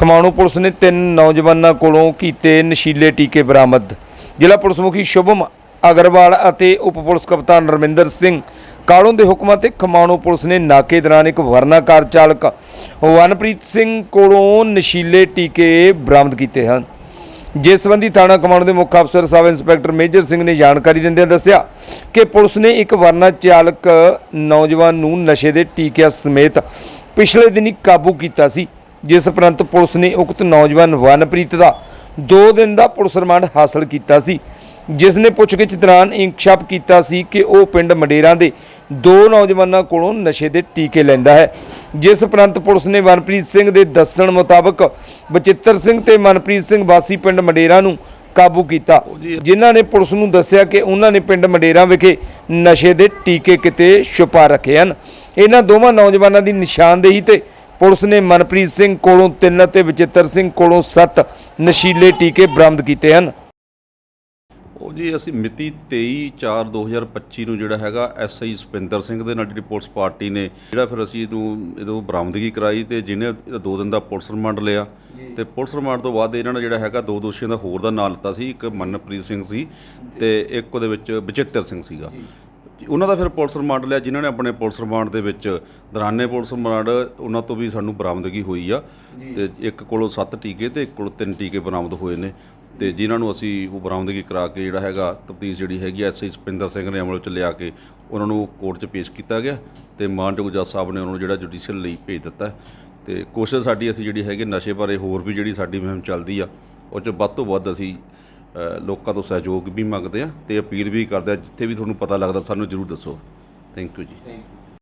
Khamano police ਨੇ ਤਿੰਨ ਨੌਜਵਾਨਾਂ ਕੋਲੋਂ ਕੀਤੇ ਨਸ਼ੀਲੇ ਟੀਕੇ ਬਰਾਮਦ। ਜ਼ਿਲ੍ਹਾ ਪੁਲਿਸ ਮੁਖੀ ਸ਼ੁਭਮ ਅਗਰਵਾਲ ਅਤੇ ਉਪ ਪੁਲਿਸ ਕਪਤਾਨ ਰਮਿੰਦਰ ਸਿੰਘ ਕਾਲੋਂ ਦੇ ਹੁਕਮਾਂ ਤੇ ਖਮਾਣੋ ਪੁਲਿਸ ਨੇ ਨਾਕੇ ਦੌਰਾਨ ਇੱਕ ਵਰਨਾ ਕਾਰ ਚਾਲਕ ਵਨਪ੍ਰੀਤ ਸਿੰਘ ਕੋਲੋਂ ਨਸ਼ੀਲੇ ਟੀਕੇ ਬਰਾਮਦ ਕੀਤੇ ਹਨ। ਜਿਸ ਸੰਬੰਧੀ ਥਾਣਾ ਕਮਾਂਡ ਦੇ ਮੁੱਖ ਅਫਸਰ ਸਬ ਇੰਸਪੈਕਟਰ ਮੇਜਰ ਸਿੰਘ ਨੇ ਜਾਣਕਾਰੀ ਦਿੰਦਿਆਂ ਦੱਸਿਆ ਕਿ ਪੁਲਿਸ ਨੇ ਇੱਕ ਵਰਨਾ ਚਾਲਕ ਨੌਜਵਾਨ ਨੂੰ ਨਸ਼ੇ ਦੇ ਟੀਕਿਆਂ ਸਮੇਤ ਪਿਛਲੇ ਦਿਨੀ ਕਾਬੂ ਕੀਤਾ ਸੀ। ਜਿਸ ਉਪਰੰਤ ਪੁਲਿਸ ਨੇ ਉਕਤ ਨੌਜਵਾਨ ਵਨਪ੍ਰੀਤ ਦਾ 2 ਦਿਨ ਦਾ ਪੁਲਿਸ ਰਿਮਾਂਡ ਹਾਸਲ ਕੀਤਾ ਸੀ, ਜਿਸ ਨੇ ਪੁੱਛਗਿੱਛ ਦੌਰਾਨ ਇਨਕਸ਼ਾਫ ਕੀਤਾ ਸੀ ਕਿ ਉਹ ਪਿੰਡ ਮਡੇਰਾਂ ਦੇ ਦੋ ਨੌਜਵਾਨਾਂ ਕੋਲੋਂ ਨਸ਼ੇ ਦੇ ਟੀਕੇ ਲੈਂਦਾ ਹੈ। ਜਿਸ ਉਪਰੰਤ ਪੁਲਿਸ ਨੇ ਵਨਪ੍ਰੀਤ ਸਿੰਘ ਦੇ ਦੱਸਣ ਮੁਤਾਬਕ ਬਚਿੱਤਰ ਸਿੰਘ ਤੇ ਮਨਪ੍ਰੀਤ ਸਿੰਘ ਵਾਸੀ ਪਿੰਡ ਮੰਡੇਰਾਂ ਨੂੰ ਕਾਬੂ ਕੀਤਾ, ਜਿਨ੍ਹਾਂ ਨੇ ਪੁਲਿਸ ਨੂੰ ਦੱਸਿਆ ਕਿ ਉਹਨਾਂ ਨੇ ਪਿੰਡ ਮਡੇਰਾਂ ਵਿਖੇ ਨਸ਼ੇ ਦੇ ਟੀਕੇ ਕਿਤੇ ਛੁਪਾ ਰੱਖੇ ਹਨ। ਇਹਨਾਂ ਦੋਵਾਂ ਨੌਜਵਾਨਾਂ ਦੀ ਨਿਸ਼ਾਨਦੇਹੀ ਤੇ ਪੁਲਿਸ ਨੇ ਮਨਪ੍ਰੀਤ ਸਿੰਘ ਕੋਲੋਂ 3 ਅਤੇ ਬਚਿੱਤਰ ਸਿੰਘ ਕੋਲੋਂ 7 ਨਸ਼ੀਲੇ ਟੀਕੇ ਬਰਾਮਦ ਕੀਤੇ ਹਨ। ਉਹ ਜੀ ਅਸੀਂ ਮਿਤੀ 23/4/2025 ਨੂੰ ਜਿਹੜਾ ਹੈਗਾ ਐਸਆਈ ਸੁਪਿੰਦਰ ਸਿੰਘ ਦੇ ਨਾਲ ਜਿਹੜੀ ਪੁਲਿਸ ਪਾਰਟੀ ਨੇ ਜਿਹੜਾ ਫਿਰ ਅਸੀਂ ਇਹਨੂੰ ਇਹਦੋਂ ਬਰਾਮਦਗੀ ਕਰਾਈ ਤੇ ਜਿਹਨੇ ਇਹਦਾ ਦੋ ਦਿਨ ਦਾ ਪੁਲਿਸ ਰਿਮਾਂਡ ਲਿਆ ਤੇ ਪੁਲਿਸ ਰਿਮਾਂਡ ਤੋਂ ਬਾਅਦ ਇਹਨਾਂ ਨੇ ਜਿਹੜਾ ਹੈਗਾ ਦੋ ਦੋਸ਼ੀਆਂ ਦਾ ਹੋਰ ਦਾ ਨਾਂ ਲਿੱਤਾ ਸੀ ਇੱਕ ਮਨਪ੍ਰੀਤ ਸਿੰਘ ਸੀ ਤੇ ਇੱਕ ਉਹਦੇ ਵਿੱਚ ਬਚਿੱਤਰ ਸਿੰਘ ਸੀਗਾ। ਉਹਨਾਂ ਦਾ ਫਿਰ ਪੁਲਿਸ ਰਿਮਾਂਡ ਲਿਆ ਜਿਨ੍ਹਾਂ ਨੇ ਆਪਣੇ ਪੁਲਿਸ ਰਿਮਾਂਡ ਦੇ ਵਿੱਚ ਦੌਰਾਨੇ ਪੁਲਿਸ ਰਿਮਾਂਡ ਉਹਨਾਂ ਤੋਂ ਵੀ ਸਾਨੂੰ ਬਰਾਮਦਗੀ ਹੋਈ ਆ। ਤੇ ਇੱਕ ਕੋਲੋਂ 7 ਟੀਕੇ ਤੇ ਇੱਕ ਕੋਲੋਂ 3 ਟੀਕੇ ਬਰਾਮਦ ਹੋਏ ਨੇ। ਤੇ ਜਿਨ੍ਹਾਂ ਨੂੰ ਅਸੀਂ ਉਹ ਬਰਾਮਦਗੀ ਕਰਾ ਕੇ ਜਿਹੜਾ ਹੈਗਾ ਤਫਤੀਸ਼ ਜਿਹੜੀ ਹੈਗੀ ਐਸਆਈ ਸੁਪਿੰਦਰ ਸਿੰਘ ਨੇ ਅਮਲ ਚ ਲਿਆ ਕੇ ਉਹਨਾਂ ਨੂੰ ਕੋਰਟ 'ਚ ਪੇਸ਼ ਕੀਤਾ ਗਿਆ ਤੇ ਮਾਨਯੋਗ ਜੱਜ ਸਾਹਿਬ ਨੇ ਉਹਨਾਂ ਨੂੰ ਜਿਹੜਾ ਜੁਡੀਸ਼ੀਅਲ ਲਈ ਭੇਜ ਦਿੱਤਾ। ਤੇ ਕੋਸ਼ਿਸ਼ ਸਾਡੀ ਅਸੀਂ ਜਿਹੜੀ ਹੈਗੀ ਨਸ਼ੇ ਬਾਰੇ ਹੋਰ ਵੀ ਜਿਹੜੀ ਸਾਡੀ ਮੁਹਿੰਮ ਚੱਲਦੀ ਆ ਉਹ 'ਚ ਵੱਧ ਤੋਂ ਵੱਧ ਅਸੀਂ ਲੋਕਾਂ ਤੋਂ ਸਹਿਯੋਗ ਵੀ ਮੰਗਦੇ ਆ ਤੇ ਅਪੀਲ ਵੀ ਕਰਦੇ ਆ, ਜਿੱਥੇ ਵੀ ਤੁਹਾਨੂੰ ਪਤਾ ਲੱਗਦਾ ਸਾਨੂੰ ਜਰੂਰ ਦੱਸੋ। ਥੈਂਕ ਯੂ ਜੀ।